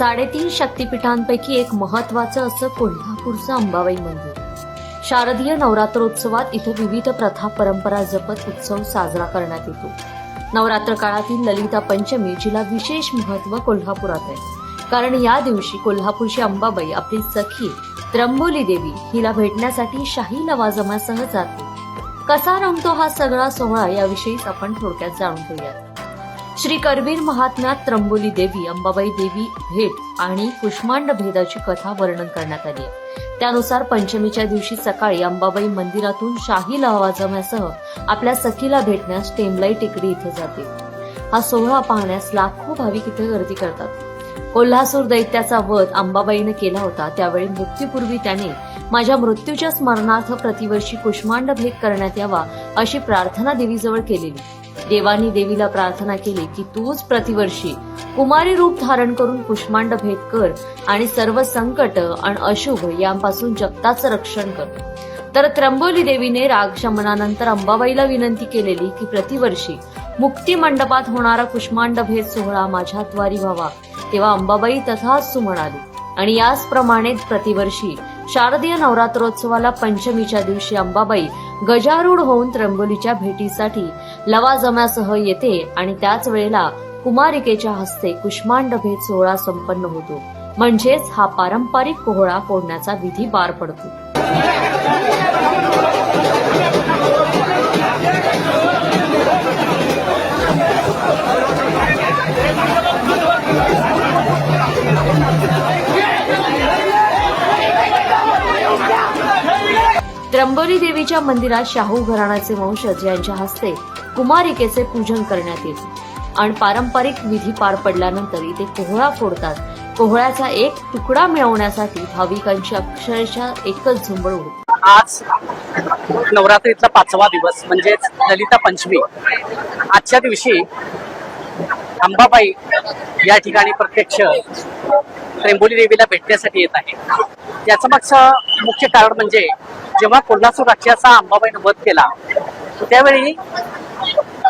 साडेतीन शक्तिपीठांपैकी एक महत्वाचं असं कोल्हापूरचं अंबाबाई मंदिर. शारदीय नवरात्रोत्सवात इथे विविध प्रथा परंपरा जपत उत्सव साजरा करण्यात येतो. नवरात्र काळातील ललिता पंचमी जिला विशेष महत्त्व कोल्हापुरात आहे. कारण या दिवशी कोल्हापूरची अंबाबाई आपली सखी त्र्यंबोली देवी हिला भेटण्यासाठी शाही लवाजमासह जाते. कसा रंगतो हा सगळा सोहळा याविषयीच आपण थोडक्यात जाणून घेऊयात. श्री करवीर महात्म्यात त्र्यंबोली देवी अंबाबाई देवी भेट आणि कुष्मांड भेदाची कथा वर्णन करण्यात आली आहे. त्यानुसार पंचमीच्या दिवशी सकाळी अंबाबाई मंदिरातून शाही लवाजम्यासह आपल्या सखीला भेटण्यास टेमलाई टेकडी इथे जाते. हा सोहळा पाहण्यास लाखो भाविक इथे गर्दी करतात. कोल्हासूर दैत्याचा वध अंबाबाईने केला होता. त्यावेळी मृत्यूपूर्वी त्याने माझ्या मृत्यूच्या स्मरणार्थ प्रतिवर्षी कुष्मांड भेट करण्यात यावा अशी प्रार्थना देवीजवळ केलेली. देवानी देवीला प्रार्थना केली की तूच प्रतिवर्षी कुमारी रूप धारण करून कुष्मांड भेट कर आणि सर्व संकट आणि अशुभ यांपासून जगताचं रक्षण कर. तर त्र्यंबोली देवीने राग शमनानंतर अंबाबाईला विनंती केलेली की प्रतिवर्षी मुक्ती मंडपात होणारा कुष्मांड भेद सोहळा माझ्याद्वारी व्हावा तेव्हा अंबाबाई तथास्तु म्हणाली. आणि याचप्रमाणे प्रतिवर्षी शारदीय नवरात्रोत्सवाला पंचमीच्या दिवशी अंबाबाई गजारूढ होऊन त्र्यंबोलीच्या भेटीसाठी लवाजम्यासह येते आणि त्याच वेळेला कुमारिकेच्या हस्ते कुष्मांड भेद सोहळा संपन्न होतो. म्हणजेच हा पारंपरिक कोहळा फोडण्याचा विधी पार पडतो. त्र्यंबोली देवीच्या मंदिरात शाहू घराण्याचे वंशज यांच्या हस्ते कुमारिकेचे पूजन करण्यात येईल. आणि पारंपरिक विधी पार पडल्यानंतर इथे कोहळा फोडतात. कोहळ्याचा एक तुकडा मिळवण्यासाठी भाविकांची अक्षरशः एकच झुंबळ उडते. आज नवरात्रीतला पाचवा दिवस म्हणजेच ललिता पंचमी. आजच्या दिवशी अंबाबाई या ठिकाणी प्रत्यक्ष त्र्यंबोली देवीला भेटण्यासाठी येत आहे याचं मागचं मुख्य कारण म्हणजे जेव्हा कोल्हापूर राक्षसाचा अंबाबाईनं वध केला त्यावेळी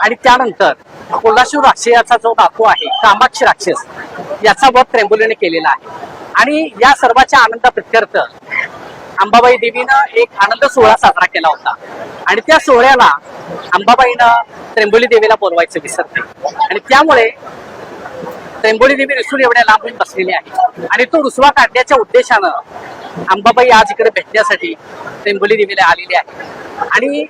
आणि त्यानंतर कोल्हापूर राक्षसाचा जो नातू आहे कामाक्षी राक्षस याचा वध त्र्यंबोलीने केलेला आहे. आणि या सर्वाच्या आनंदा प्रत्यर्थ अंबाबाई देवीनं एक आनंद सोहळा साजरा केला होता. आणि त्या सोहळ्याला अंबाबाईनं त्र्यंबोली देवीला बोलवायचं विसरते आणि त्यामुळे त्र्यंबोली देवी रिसून एवढ्या लांबून बसलेली आहे. आणि तो रुसवा काढण्याच्या उद्देशानं अंबाबाई आज इकडे भेटण्यासाठी त्र्यंबोली देवीला आलेली आहे आणि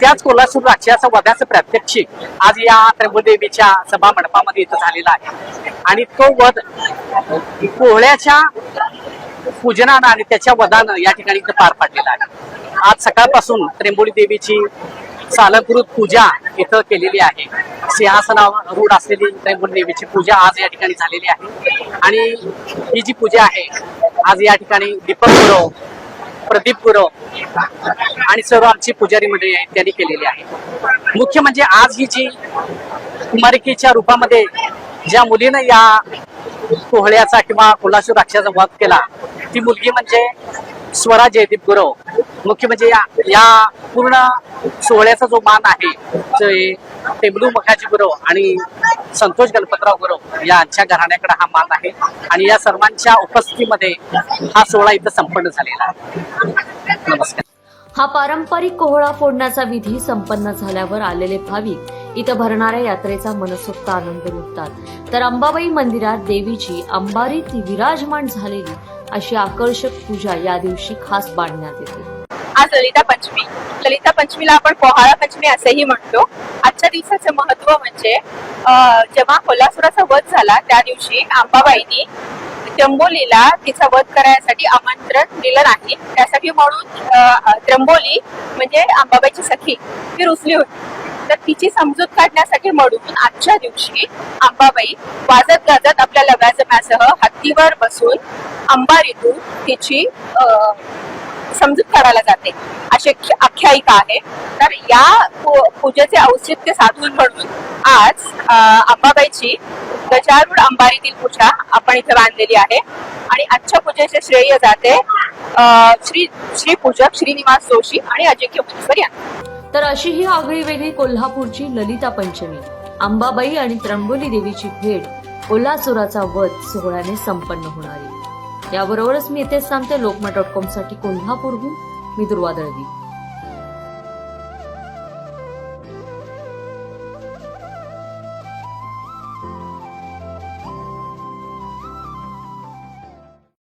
त्याच कोल्हापूर राज्याचं वधाचं प्रात्यक्षिक आज या त्र्यंबोली देवीच्या सभा मंडपामध्ये इथं झालेला आहे. आणि तो वध कोहळ्याच्या पूजनानं आणि त्याच्या वदानं या ठिकाणी इथं पार पाडलेला आहे. आज सकाळपासून त्र्यंबोली देवीची सालंकृत पूजा इथं केलेली आहे. सिंहासनावर रूढ असलेली त्र्यंबोली देवीची पूजा आज या ठिकाणी झालेली आहे. आणि ही जी पूजा आहे आज या ठिकाणी दीपक गुरव प्रदीप गुरव आणि सर्व आमची पुजारी मंडळी आहेत त्यांनी केलेली आहे. मुख्य म्हणजे आज ही जी कुमारिकेच्या रूपामध्ये ज्या मुलीनं या कोहळ्याचा किंवा कोल्हासूर राक्षाचा वध केला ती मुलगी म्हणजे स्वरा जयदीप गुरव मुख्य म्हणजे या या पूर्ण सोहळ्याचा जो मान आहे ते टेबलू मखाजी गुरव आणि संतोष गणपतराव गुरव यांच्या घराण्याकडे हा मान आहे. आणि या सर्वांच्या उपस्थितीमध्ये हा सोहळा इथं संपन्न झालेला आहे. नमस्कार. हा पारंपरिक कोहळा फोडण्याचा विधी संपन्न झाल्यावर आलेले भाविक इथं भरणाऱ्या यात्रेचा मनसोक्त आनंद लुटतात. तर अंबाबाई मंदिरात देवीची अंबारीत विराजमान झालेली अशी आकर्षक पूजा या दिवशी खास बांधण्यात येते. आज ललिता पंचमी. ललिता पंचमीला आपण पोहाळा पंचमी असेही म्हणतो. आजच्या दिवसाचं महत्त्व म्हणजे जेव्हा कोल्हासुराचा वध झाला त्या दिवशी आंबाबाईनी त्र्यंबोलीला तिचा वध करण्यासाठी आमंत्रण दिलं नाही. त्यासाठी म्हणून त्र्यंबोली म्हणजे आंबाबाईची सखी ती रुसली होती. तर तिची समजूत काढण्यासाठी म्हणून आजच्या दिवशी आंबाबाई वाजत गाजत आपल्या लव्याजम्यासह हत्तीवर बसून अंबारीतून तिची समजून काढायला जाते. अशी आख्यायिका आहे. तर या पूजेचे औचित्य साधून म्हणून आज अंबाबाईची गजारूढ अंबारीतील पूजा आपण इथे बांधलेली आहे. आणि आजच्या पूजेचे श्रेय जाते श्री श्री पूजक श्रीनिवास जोशी आणि अजिंक्य मुनीश्वर यांना. तर अशी ही आगळी वेगळी कोल्हापूरची ललिता पंचमी अंबाबाई आणि त्र्यंबोली देवीची भेट कोल्हासुराचा वध सोहळ्याने संपन्न होणार. आहे याबरोबरच मी इथेच सांगते लोकमत डॉट कॉमसाठी कोल्हापूरहून मी दुर्वा दळवी.